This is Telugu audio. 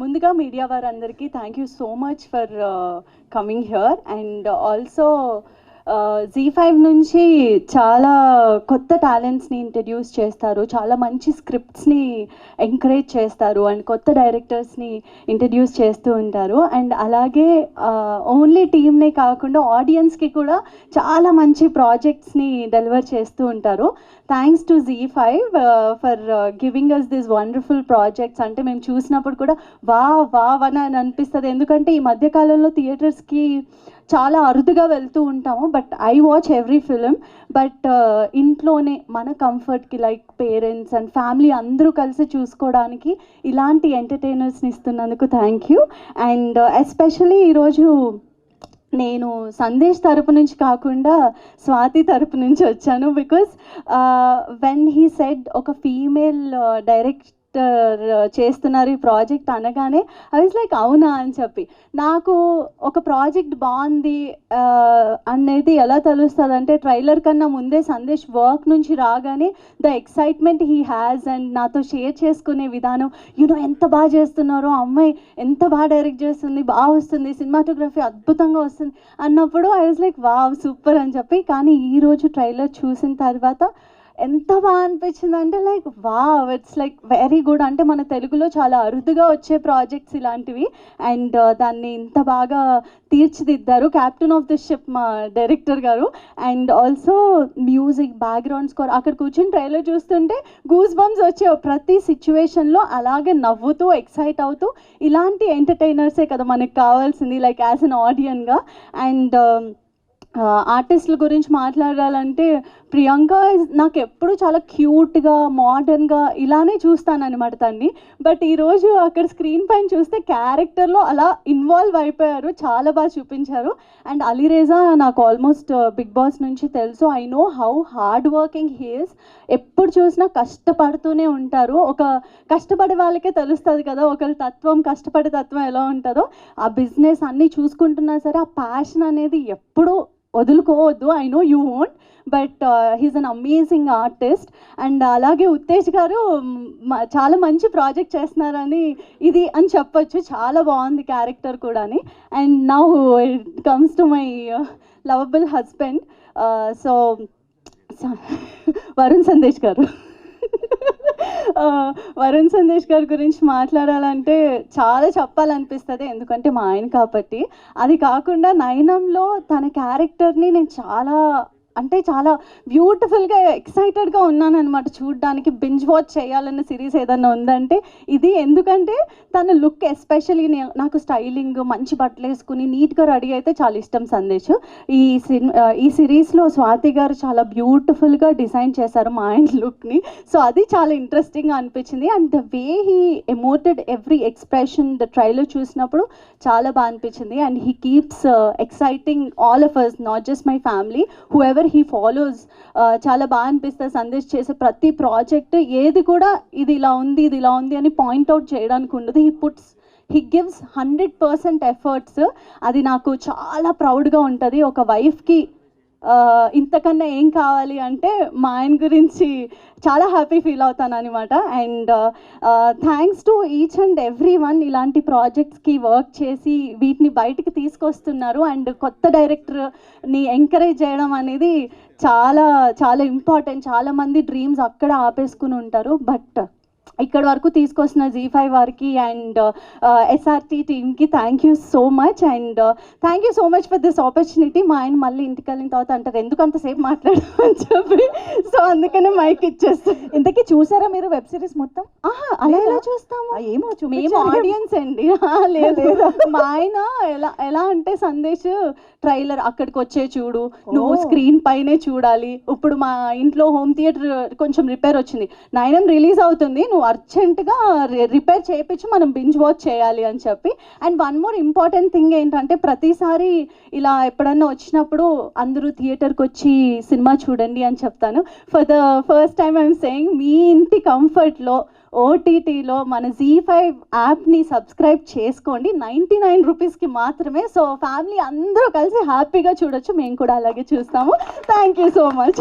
ముందుగా మీడియా వారందరికీ thank you so much for coming here and also Zee five నుంచి చాలా కొత్త టాలెంట్స్ని ఇంట్రడ్యూస్ చేస్తారు. చాలా మంచి స్క్రిప్ట్స్ని ఎంకరేజ్ చేస్తారు అండ్ కొత్త డైరెక్టర్స్ని ఇంట్రడ్యూస్ చేస్తూ ఉంటారు. అండ్ అలాగే ఓన్లీ టీమ్నే కాకుండా ఆడియన్స్కి కూడా చాలా మంచి ప్రాజెక్ట్స్ని డెలివర్ చేస్తూ ఉంటారు. Thanks to Zee five for giving us this wonderful projects అంటే మేము చూసినప్పుడు కూడా వా వా అని అని అనిపిస్తుంది. ఎందుకంటే ఈ మధ్యకాలంలో థియేటర్స్కి చాలా అరుదుగా వెళ్తూ ఉంటాము but I watch every film but ఇంట్లోనే మన కంఫర్ట్కి లైక్ పేరెంట్స్ అండ్ ఫ్యామిలీ అందరూ కలిసి చూసుకోవడానికి ఇలాంటి ఎంటర్టైనర్స్ని ఇస్తున్నందుకు థ్యాంక్ యూ అండ్ ఎస్పెషలీ ఈరోజు నేను సందేశ్ తరపు నుంచి కాకుండా స్వాతి తరపు నుంచి వచ్చాను బికాస్ వెన్ హీ సెడ్ ఒక ఫీమేల్ డైరెక్ట్ uh, చేస్తున్నారు ఈ ప్రాజెక్ట్ అనగానే ఐ వాజ్ లైక్ అవునా అని చెప్పి. నాకు ఒక ప్రాజెక్ట్ బాగుంది అనేది ఎలా తెలుస్తుంది అంటే ట్రైలర్ కన్నా ముందే సందేశ్ వర్క్ నుంచి రాగానే the excitement he has and నాతో షేర్ చేసుకునే విధానం యూనో ఎంత బాగా చేస్తున్నారో ఆ అమ్మాయి ఎంత బాగా డైరెక్ట్ చేస్తుంది బాగా వస్తుంది సినిమాటోగ్రఫీ అద్భుతంగా వస్తుంది అన్నప్పుడు I was like wow super అని చెప్పి. కానీ ఈరోజు ట్రైలర్ చూసిన తర్వాత ఎంత బాగా అనిపించింది అంటే like wow it's like very good అంటే మన తెలుగులో చాలా అరుదుగా వచ్చే ప్రాజెక్ట్స్ ఇలాంటివి. అండ్ uh, దాన్ని ఇంత బాగా తీర్చిదిద్దారు క్యాప్టెన్ ఆఫ్ ది షిప్ మా డైరెక్టర్ గారు. And also music background score అక్కడ కూర్చొని ట్రైలర్ చూస్తుంటే గూస్ బంప్స్ వచ్చే ప్రతి సిచ్యువేషన్లో అలాగే నవ్వుతూ ఎక్సైట్ అవుతూ ఇలాంటి ఎంటర్టైనర్సే కదా మనకు కావాల్సింది లైక్ యాజ్ అన్ ఆడియన్గా అండ్ ఆర్టిస్టుల గురించి మాట్లాడాలంటే ప్రియాంక నాకు ఎప్పుడు చాలా క్యూట్గా మోడర్న్గా ఇలానే చూస్తానన్నమాట తన్ని. బట్ ఈరోజు అక్కడ స్క్రీన్ పైన చూస్తే క్యారెక్టర్లో అలా ఇన్వాల్వ్ అయిపోయారు చాలా బాగా చూపించారు. అండ్ అలీరేజా నాకు ఆల్మోస్ట్ బిగ్ బాస్ నుంచి తెలుసు. I know how hard working he's ఎప్పుడు చూసినా కష్టపడుతూనే ఉంటారు. ఒక కష్టపడే వాళ్ళకే తెలుస్తుంది కదా ఒకరి తత్వం కష్టపడే తత్వం ఎలా ఉంటుందో. ఆ బిజినెస్ అన్నీ చూసుకుంటున్నా సరే ఆ ప్యాషన్ అనేది ఎప్పుడూ వదులుకోవద్దు I know you won't but he's an amazing artist and అలాగే ఉత్తేజ్ గారు మ- చాలా మంచి ప్రాజెక్ట్ చేస్తున్నారని ఇది అని చెప్పొచ్చు. చాలా బాగుంది క్యారెక్టర్ కూడాని. And now it comes to my lovable husband so Varun Sandesh garu. Varun Sandesh గారి గురించి మాట్లాడాలంటే చాలా చెప్పాలనిపిస్తుంది ఎందుకంటే మా ఆయన కాబట్టి. అది కాకుండా నయనంలో తన క్యారెక్టర్ని నేను చాలా అంటే చాలా బ్యూటిఫుల్గా ఎక్సైటెడ్గా ఉన్నాను అనమాట చూడడానికి బింజ్ వాచ్ చేయాలన్న సిరీస్ ఏదన్నా ఉందంటే ఇది. ఎందుకంటే తన లుక్ ఎస్పెషల్లీ నాకు స్టైలింగ్ మంచి బట్టలు వేసుకుని నీట్గా రెడీ అయితే చాలా ఇష్టం సందేశ్. ఈ సినిమా ఈ సిరీస్లో స్వాతి గారు చాలా బ్యూటిఫుల్గా డిజైన్ చేశారు మా ఆయన లుక్ని సో అది చాలా ఇంట్రెస్టింగ్ అనిపించింది. And the way he emoted every expression the trailer చూసినప్పుడు చాలా బాగా అనిపించింది. And he keeps exciting all of us not just my family whoever he follows చాలా బాగా అనిపిస్తుంది సందేశ్ చేసే ప్రతి ప్రాజెక్ట్ ఏది కూడా ఇది ఇలా ఉంది ఇది ఇలా ఉంది అని పాయింట్అవుట్ చేయడానికి ఉండదు. He puts he gives hundred percent efforts అది నాకు చాలా ప్రౌడ్గా ఉంటుంది. ఒక వైఫ్కి ఇంతకన్నా ఏం కావాలి అంటే మా ఆయన గురించి చాలా హ్యాపీ ఫీల్ అవుతాను అనమాట and thanks to each and every one ఇలాంటి ప్రాజెక్ట్స్కి వర్క్ చేసి వీటిని బయటికి తీసుకొస్తున్నారు. అండ్ కొత్త డైరెక్టర్ని ఎంకరేజ్ చేయడం అనేది చాలా చాలా ఇంపార్టెంట్. చాలామంది డ్రీమ్స్ అక్కడ ఆపేసుకుని ఉంటారు. బట్ ఇక్కడ వరకు తీసుకొస్తున్న జీ ఫైవ్ వారికి అండ్ ఎస్ఆర్టీ టీమ్కి thank you so much and thank you so much for this opportunity మా ఆయన మళ్ళీ ఇంటికి వెళ్ళిన తర్వాత అంటారు ఎందుకు అంతసేపు మాట్లాడమని చెప్పి. సో అందుకనే మైక్ ఇచ్చేస్తాను ఇంతకీ చూసారా మీరు వెబ్ సిరీస్ మొత్తం? ఆహా, అలా ఎలా చూస్తాము? ఏమో మేము. ఆడియన్స్ అండి. లేదు. మా ఆయన ఎలా ఎలా అంటే సందేశ్ ట్రైలర్ అక్కడికి వచ్చే చూడు నువ్వు. స్క్రీన్ పైనే చూడాలి. ఇప్పుడు మా ఇంట్లో హోమ్ థియేటర్ కొంచెం రిపేర్ వచ్చింది. నైనం రిలీజ్ అవుతుంది నువ్వు అర్జెంటుగా రిపేర్ చేయించి మనం బింజ్ వాచ్ చేయాలి అని చెప్పి. And one more important thing ఏంటంటే ప్రతిసారి ఇలా ఎప్పుడన్నా వచ్చినప్పుడు అందరూ థియేటర్కి వచ్చి సినిమా చూడండి అని చెప్తాను. For the first time I'm saying మీ ఇంటి కంఫర్ట్లో ఓటీటీలో మన జీ ఫైవ్ యాప్ని సబ్స్క్రైబ్ చేసుకోండి. నైంటీ నైన్ రూపీస్కి మాత్రమే. సో ఫ్యామిలీ అందరూ కలిసి హ్యాపీగా చూడొచ్చు. మేము కూడా అలాగే చూస్తాము. Thank you so much